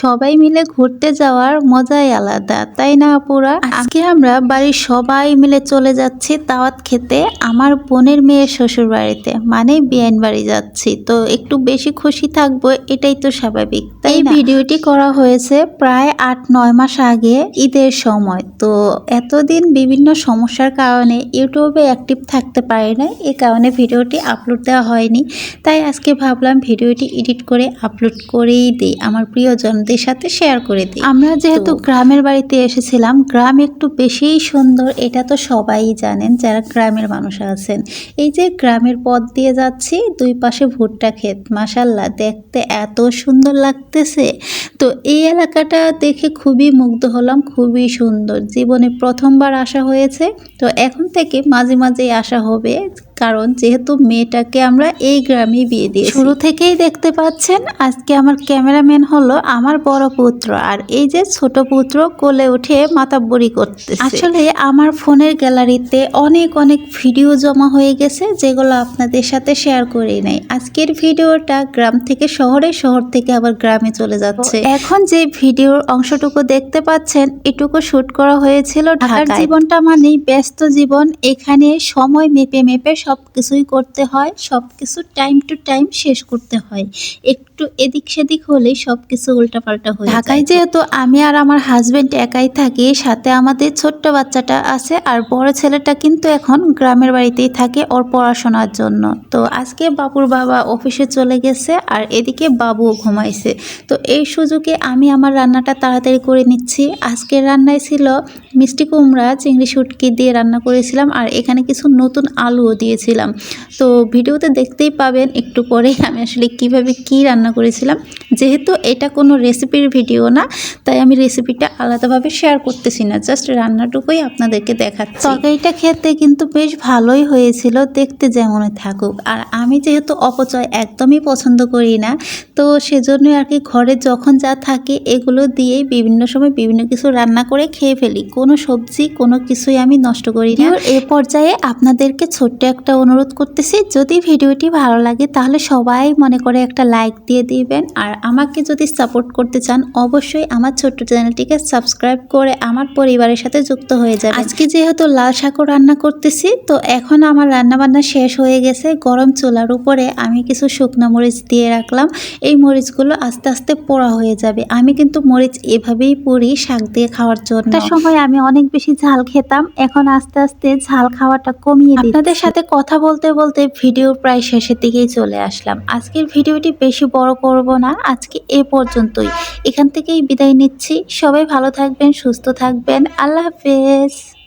সবাই মিলে ঘুরতে যাওয়ার মজাই আলাদা তাই না আপুরা? আজকে আমরা বাড়ির সবাই মিলে চলে যাচ্ছি তাওয়াত খেতে আমার বোনের মেয়ের শ্বশুর বাড়িতে মানে বিয়ান বাড়ি যাচ্ছি। তো একটু বেশি খুশি থাকব এটাই তো স্বাভাবিক। এই ভিডিওটি করা হয়েছে প্রায় আট নয় মাস আগে ঈদের সময়। তো এতদিন বিভিন্ন সমস্যার কারণে ইউটিউবে অ্যাক্টিভ থাকতে পারি না এ কারণে ভিডিওটি আপলোড দেওয়া হয়নি। তাই আজকে ভাবলাম ভিডিওটি এডিট করে আপলোড করেই দিই আমার প্রিয়জনদের সাথে শেয়ার করে দিই। আমরা যেহেতু গ্রামের বাড়িতে এসেছিলাম গ্রাম একটু বেশিই সুন্দর এটা তো সবাই জানেন যারা গ্রামের মানুষ আছেন। এই যে গ্রামের পথ দিয়ে যাচ্ছি দুই পাশে ভুট্টা ক্ষেত মাসাল্লাহ দেখতে এত সুন্দর লাগতেছে তো এই এলাকাটা দেখে খুবই মুগ্ধ হলাম খুবই সুন্দর। জীবনে প্রথমবার আসা হয়েছে। তো এখন থেকে মাঝে মাঝেই আসা হবে কারণ যেহেতু মেয়েটাকে আমরা এই গ্রামে বিয়ে দিই শুরু থেকেই দেখতে পাচ্ছেন আজকে আমার ক্যামেরাম্যান হলো আমার বড় পুত্র আর এই যে ছোট পুত্র কোলে উঠে মাতাব্বরি করতে আসলে আমার ফোনের গ্যালারিতে অনেক অনেক ভিডিও জমা হয়ে গেছে যেগুলো আপনাদের সাথে শেয়ার করে নেই। আজকের ভিডিওটা গ্রাম থেকে শহরে শহর থেকে আবার গ্রামে চলে যাচ্ছে। এখন যে ভিডিওর অংশটুকু দেখতে পাচ্ছেন এটুকু শুট করা হয়েছিল ঢাকার জীবনটা মানেই ব্যস্ত জীবন। এখানে সময় মেপে মেপে সব কিছুই করতে হয় সব কিছু টাইম টু টাইম শেষ করতে হয়। একটু এদিক সেদিক হলেই সব কিছু উল্টাপাল্টা হয়ে ঢাকায় যেহেতু আমি আর আমার হাজবেন্ড একাই থাকি সাথে আমাদের ছোট্ট বাচ্চাটা আছে আর বড় ছেলেটা কিন্তু এখন গ্রামের বাড়িতেই থাকে ওর পড়াশোনার জন্য। তো আজকে বাবুর বাবা অফিসে চলে গেছে আর এদিকে বাবুও ঘুমাইছে। তো এই সুযোগে আমি আমার রান্নাটা তাড়াতাড়ি করে নিচ্ছি। আজকের রান্নায় ছিল মিষ্টি কুমড়া, চিংড়ি শুটকি দিয়ে রান্না করেছিলাম আর এখানে কিছু নতুন আলুও দিয়েছিলাম। তো ভিডিওতে দেখতেই পাবেন একটু পরে আমি আসলে কীভাবে কি রান্না করেছিলাম। যেহেতু এটা কোনো রেসিপির ভিডিও না, তাই আমি রেসিপিটা আলাদাভাবে শেয়ার করতেছি না, জাস্ট রান্নাটুকুই আপনাদেরকে দেখাচ্ছি। তরকারিটা খেতে কিন্তু বেশ ভালোই হয়েছিল, দেখতে যেমনই থাকুক। আর আমি যেহেতু অপচয় একদমই পছন্দ করি না, তো সেজন্যই আর কি ঘরে যখন যা থাকে এগুলো দিয়েই বিভিন্ন সময় বিভিন্ন কিছু রান্না করে খেয়ে ফেলি। কোনো সবজি কোনো কিছুই আমি নষ্ট করি না। এ পর্যায়ে আপনাদেরকে ছোট্ট একটা অনুরোধ করতেছি যদি ভিডিওটি ভালো লাগে তাহলে সবাই মনে করে একটা লাইক দিয়ে দিবেন। আর আমাকে যদি সাপোর্ট করতে চান অবশ্যই আমার ছোট্ট চ্যানেলটিকে সাবস্ক্রাইব করে আমার পরিবারের সাথে যুক্ত হয়ে যাবে আজকে যেহেতু লাল শাকও রান্না করতেছি তো এখন আমার রান্নাবান্না শেষ হয়ে গেছে। গরম চুলার উপরে আমি কিছু শুকনো মরিচ দিয়ে রাখলাম। এই মরিচগুলো আস্তে আস্তে পোড়া হয়ে যাবে। আমি কিন্তু মরিচ এভাবেই পুরি শাক দিয়ে খাওয়ার জন্য। একটা সময় আমি অনেক বেশি ঝাল খেতাম এখন আস্তে আস্তে ঝাল খাওয়াটা কমিয়ে দিই আপনাদের সাথে কথা বলতে বলতে ভিডিও প্রায় শেষের দিকেই চলে আসলাম। আজকের ভিডিওটি বেশি বড় করব না আজকে এ পর্যন্তই। এখান থেকেই বিদায় নিচ্ছি। সবাই ভালো থাকবেন সুস্থ থাকবেন। আল্লাহ হাফেজ।